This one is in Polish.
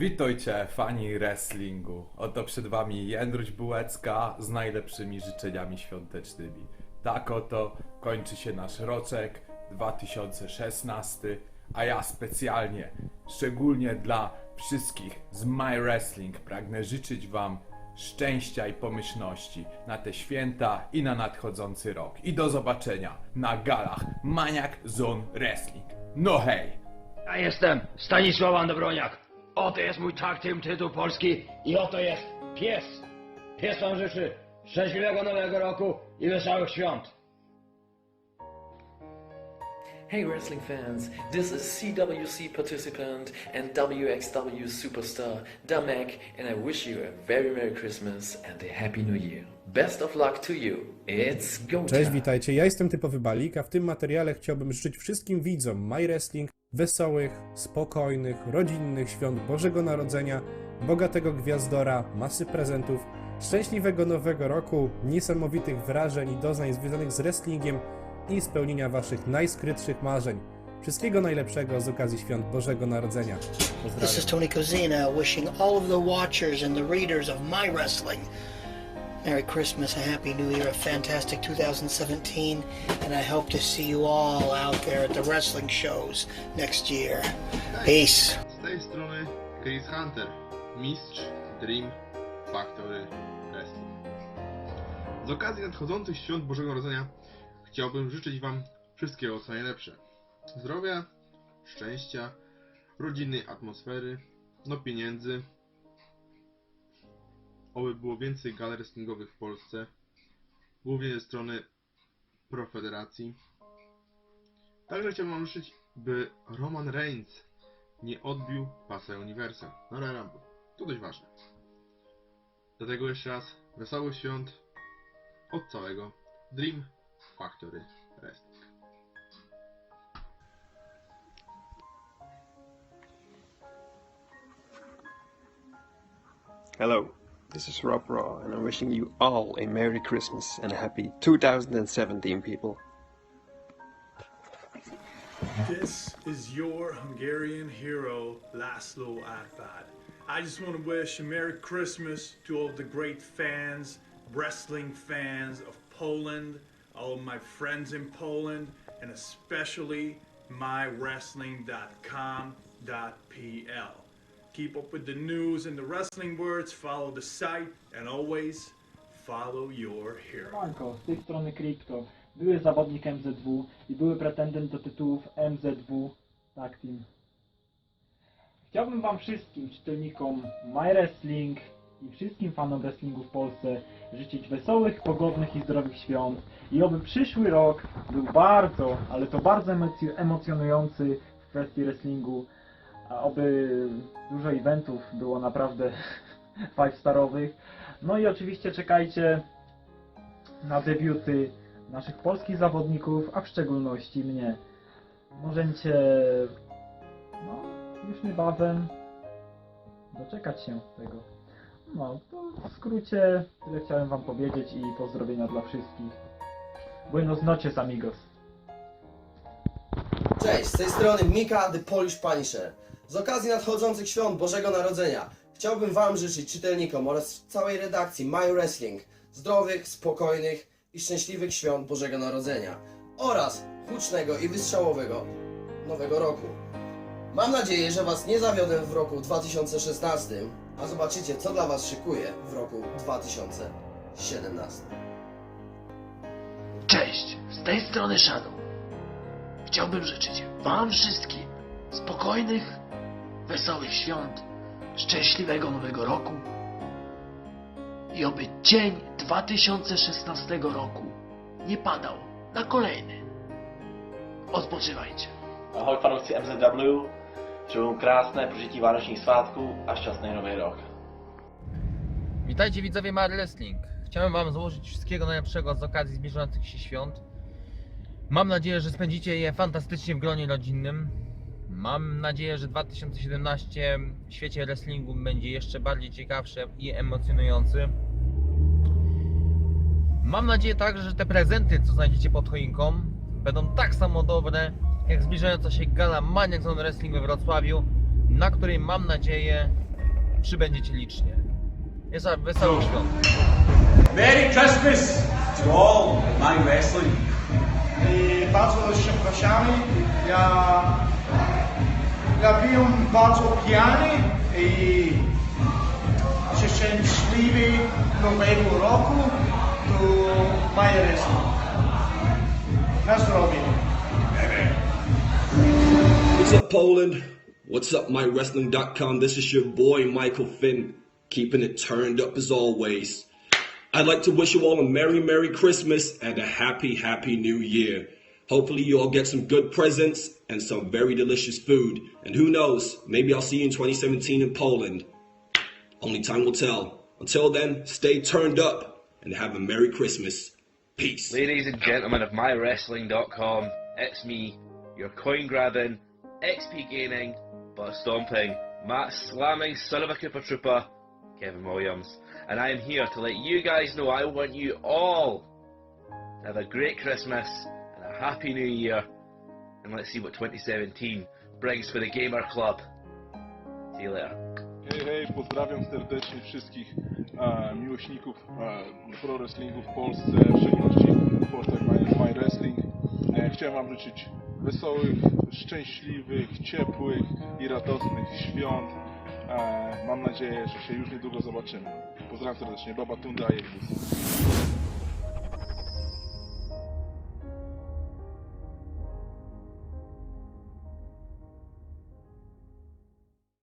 Witajcie, fani wrestlingu. Oto przed wami Jędruś Bułecka z najlepszymi życzeniami świątecznymi. Tak oto kończy się nasz roczek 2016, a ja specjalnie, szczególnie dla wszystkich z My Wrestling pragnę życzyć wam szczęścia i pomyślności na te święta i na nadchodzący rok. I do zobaczenia na galach Maniac Zone Wrestling. No hej! Ja jestem Stanisław Androniak. Oto jest mój tag team tytuł Polski i oto jest pies. Pies wam życzy szczęśliwego nowego roku i wesołych świąt. Hey wrestling fans, this is CWC participant and WXW superstar Damek and I wish you a very Merry Christmas and a Happy New Year. Best of luck to you. It's go Cześć, witajcie. Ja jestem typowy Balik, a w tym materiale chciałbym życzyć wszystkim widzom My Wrestling wesołych, spokojnych, rodzinnych świąt Bożego Narodzenia, bogatego gwiazdora, masy prezentów, szczęśliwego nowego roku, niesamowitych wrażeń i doznań związanych z wrestlingiem i spełnienia waszych najskrytszych marzeń. Wszystkiego najlepszego z okazji świąt Bożego Narodzenia. This Pozdrawiam. is Tony Kozina wishing all of the watchers and the readers of My Wrestling Merry Christmas, a Happy New Year, a fantastic 2017, and I hope to see you all out there at the wrestling shows next year. Peace. Z tej strony Chris Hunter, mistrz Dream Factory Wrestling. Z okazji nadchodzących świąt Bożego Narodzenia chciałbym życzyć Wam wszystkiego co najlepsze. Zdrowia, szczęścia, rodzinnej atmosfery, no pieniędzy. Oby było więcej gal wrestlingowych w Polsce, głównie ze strony Profederacji. Także chciałbym życzyć, by Roman Reigns nie odbił pasa Uniwersa na Royal Rumble. To dość ważne. Dlatego jeszcze raz wesołych świąt od całego Dream Factory Wrestling. Hello, this is Rob Raw, and I'm wishing you all a Merry Christmas and a happy 2017, people. This is your Hungarian hero, Laszlo Atbad. I just want to wish a Merry Christmas to all the great fans, wrestling fans of Poland, all of my friends in Poland, and especially mywrestling.com.pl. Keep up with the news and the wrestling words, follow the site, and always follow your hero. Siemanko, z tej strony Crypto. Były zawodnik MZW i były pretendent do tytułów MZW Tag Team. Chciałbym Wam wszystkim czytelnikom My Wrestling i wszystkim fanom wrestlingu w Polsce życzyć wesołych, pogodnych i zdrowych świąt i oby przyszły rok był bardzo, ale to bardzo emoc- emocjonujący w kwestii wrestlingu, a oby dużo eventów było naprawdę five-starowych. No i oczywiście czekajcie na debiuty naszych polskich zawodników, a w szczególności mnie. Możecie no, już niebawem doczekać się tego. No, to w skrócie tyle chciałem wam powiedzieć i pozdrowienia dla wszystkich. Buenos noches amigos. Cześć, z tej strony Mika the Polish Punisher. Z okazji nadchodzących świąt Bożego Narodzenia chciałbym Wam życzyć czytelnikom oraz całej redakcji My Wrestling zdrowych, spokojnych i szczęśliwych świąt Bożego Narodzenia oraz hucznego i wystrzałowego nowego roku. Mam nadzieję, że Was nie zawiodę w roku 2016, a zobaczycie co dla Was szykuje w roku 2017. Cześć, z tej strony Shadow. Chciałbym życzyć wam wszystkim spokojnych, wesołych świąt, szczęśliwego nowego roku i oby dzień 2016 roku nie padał na kolejny. Odpoczywajcie. Ahoj fanoušci MZW, přeju krásné prožití vánočních svátků a šťastný nový rok. Witajcie widzowie Mary Wrestling. Chciałem Wam złożyć wszystkiego najlepszego z okazji zbliżających się świąt. Mam nadzieję, że spędzicie je fantastycznie w gronie rodzinnym. Mam nadzieję, że 2017 w świecie wrestlingu będzie jeszcze bardziej ciekawsze i emocjonujący. Mam nadzieję także, że te prezenty, co znajdziecie pod choinką, będą tak samo dobre, jak zbliżająca się gala Maniac on Wrestling we Wrocławiu, na której mam nadzieję przybędziecie licznie. Jest wesołych świąt. Merry Christmas to all my wrestling. I bardzo się prosiamy. Ja, ja byłem bardzo pijany i szczęśliwy nowego roku do My Wrestling. Na zdrowie. What's up, Poland? What's up, MyWrestling.com? This is your boy, Michael Finn, keeping it turned up as always. I'd like to wish you all a Merry, Merry Christmas and a Happy, Happy New Year. Hopefully, you all get some good presents and some very delicious food. And who knows, maybe I'll see you in 2017 in Poland. Only time will tell. Until then, stay turned up and have a Merry Christmas. Peace. Ladies and gentlemen of MyWrestling.com, it's me, your coin grabbing, XP gaining, but stomping, mat slamming son of a Cooper Trooper, Kevin Williams. And I am here to let you guys know I want you all to have a great Christmas and a happy new year. And let's see what 2017 brings for the Gamer Club. See you later. Hej, hej, pozdrawiam serdecznie wszystkich e, eh, miłośników e, eh, pro wrestlingu w Polsce, w szczególności Portal My, My Wrestling. E, chciałem Wam życzyć wesołych, szczęśliwych, ciepłych i radosnych świąt. E, mam nadzieję, że się już niedługo zobaczymy. Pozdrawiam serdecznie, Baba Tunda i.